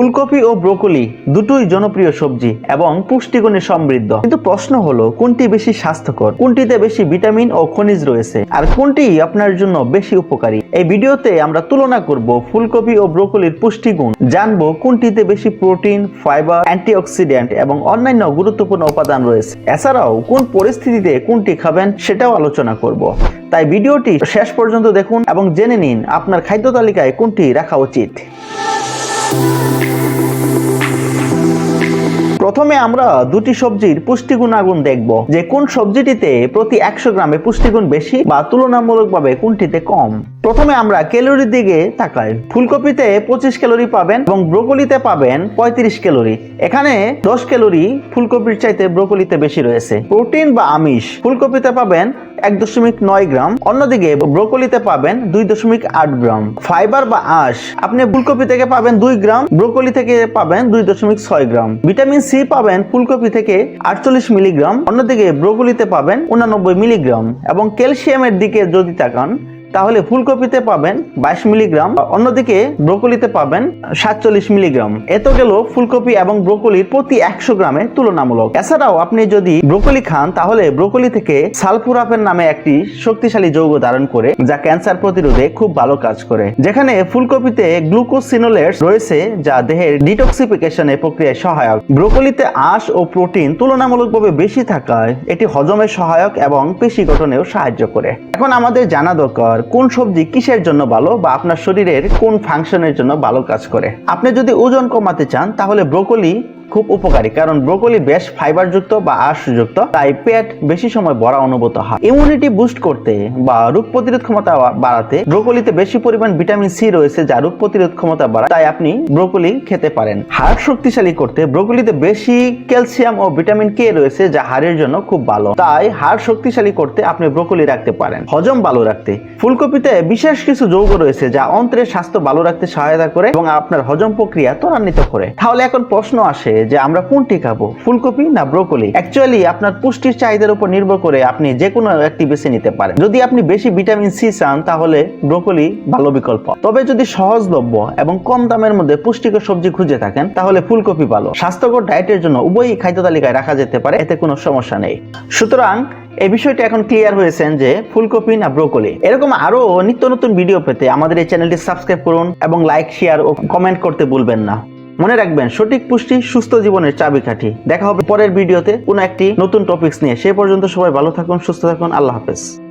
ফুলকপি ও ব্রোকলি দুটোই জনপ্রিয় সবজি এবং পুষ্টিগুণে সমৃদ্ধ। কিন্তু প্রশ্ন হলো, কোনটি বেশি স্বাস্থ্যকর? কোনটিতে বেশি ভিটামিন ও খনিজ রয়েছে? আর কোনটি আপনার জন্য বেশি উপকারী? এই ভিডিওতে আমরা তুলনা করব ফুলকপি ও ব্রোকলির পুষ্টিগুণ, জানব কোনটিতে বেশি প্রোটিন, ফাইবার, অ্যান্টিঅক্সিডেন্ট এবং অন্যান্য গুরুত্বপূর্ণ উপাদান রয়েছে। এছাড়াও, কোন পরিস্থিতিতে কোনটি খাবেন সেটাও আলোচনা করব। তাই ভিডিওটি শেষ পর্যন্ত দেখুন এবং জেনে নিন আপনার খাদ্য তালিকায় কোনটি রাখা উচিত। প্রথমে আমরা দুটি সবজির পুষ্টিগুণ আগুন দেখব। যে কোন সবজিটিতে প্রতি একশো গ্রামে পুষ্টিগুণ বেশি বা তুলনামূলকভাবে কোনটিতে কম? প্রথমে আমরা ক্যালোরির দিকে তাকাই। ফুলকপিতে পঁচিশ ক্যালোরি পাবেন এবং ব্রোকলিতে পাবেন পঁয়ত্রিশ ক্যালোরি। এখানে দশ ক্যালোরি ফুলকপির চাইতে ব্রোকলিতে বেশি রয়েছে। প্রোটিন বা আমিষ ফুলকপিতে পাবেন এক দশমিক নয় গ্রাম। অন্যদিকে ব্রোকলিতে পাবেন দুই দশমিক আট গ্রাম। ফাইবার বা আঁশ, আপনি ফুলকপি থেকে পাবেন দুই গ্রাম, ব্রোকলি থেকে পাবেন দুই দশমিক ছয় গ্রাম। ভিটামিন সি পাবেন ফুলকপি থেকে আটচল্লিশ মিলিগ্রাম, অন্যদিকে ব্রোকলিতে পাবেন উনানব্বই মিলিগ্রাম। এবং ক্যালসিয়ামের দিকে যদি তাকান তাহলে ফুলকপিতে পাবেন বাইশ মিলিগ্রাম, অন্যদিকে ব্রোকলিতে পাবেন সাতচল্লিশ মিলিগ্রাম। এত গেল ফুলকপি এবং ব্রোকলির প্রতি একশো গ্রামে তুলনামূলক। এছাড়াও আপনি যদি ব্রোকলি খান, তাহলে ব্রোকলি থেকে সালফুরাফেন নামে একটি শক্তিশালী যৌগ ধারণ করে, যা ক্যান্সার প্রতিরোধে খুব ভালো কাজ করে। যেখানে ফুলকপিতে গ্লুকোসিনোলেটস রয়েছে, যা দেহের ডিটক্সিফিকেশনে প্রক্রিয়ায় সহায়ক। ব্রোকলিতে আঁশ ও প্রোটিন তুলনামূলকভাবে বেশি থাকায়, এটি হজমে সহায়ক এবং পেশি গঠনেও সাহায্য করে। এখন আমাদের জানা দরকার কোন সবজি কিসের জন্য ভালো বা আপনার শরীরের কোন ফাংশনের জন্য ভালো কাজ করে? আপনি যদি ওজন কমাতে চান, তাহলে ব্রোকলি খুব উপকারী, কারণ ব্রোকলি বেশ ফাইবারযুক্ত বা আঁশযুক্ত, তাই পেট বেশি সময় ভরা অনুভূত হয়। ইমিউনিটি বুস্ট করতে বা রোগ প্রতিরোধ ক্ষমতা বাড়াতে ব্রোকলিতে বেশি পরিমাণ ভিটামিন সি রয়েছে যা রোগ প্রতিরোধ ক্ষমতা বাড়ায়, তাই আপনি ব্রোকলি খেতে পারেন। হাড় শক্তিশালী করতে ব্রোকলিতে বেশি ক্যালসিয়াম ও ভিটামিন কে রয়েছে যা হাড়ের জন্য খুব ভালো, তাই হাড় শক্তিশালী করতে আপনি ব্রোকলি রাখতে পারেন। হজম ভালো রাখতে। ফুলকপিতে বিশেষ কিছু যৌগ রয়েছে যা অন্ত্রের স্বাস্থ্য ভালো রাখতে সহায়তা করে এবং আপনার হজম প্রক্রিয়া ত্বরান্বিত করে। তাহলে এখন প্রশ্ন আসে যে আমরা কোনটি খাব, ফুলকপি না ব্রোকলি? অ্যাকচুয়ালি আপনার পুষ্টির চাহিদার উপর নির্ভর করে আপনি যে কোনো একটি বেছে নিতে পারেন। যদি আপনি বেশি ভিটামিন সি চান, তাহলে ব্রোকলি ভালো বিকল্প। তবে যদি সহজলভ্য এবং কম দামের মধ্যে পুষ্টিকর সবজি খুঁজে থাকেন, তাহলে ফুলকপি ভালো। স্বাস্থ্যকর ডায়েটের জন্য উভয়ই খাদ্য তালিকায় রাখা যেতে পারে, এতে কোনো সমস্যা নেই। সুতরাং, এই বিষয়টা এখন ক্লিয়ার হয়েছেন যে ফুলকপি না ব্রোকলি। এরকম আরও নিত্য নতুন ভিডিও পেতে আমাদের এই চ্যানেলটি সাবস্ক্রাইব করুন এবং লাইক শেয়ার ও কমেন্ট করতে ভুলবেন না। মনে রাখবেন, সঠিক পুষ্টি, সুস্থ জীবনের চাবিকাঠি। দেখা হবে পরের ভিডিওতে কোনো একটি নতুন টপিকস নিয়ে। সে পর্যন্ত সবাই ভালো থাকুন, সুস্থ থাকুন। আল্লাহ হাফেজ।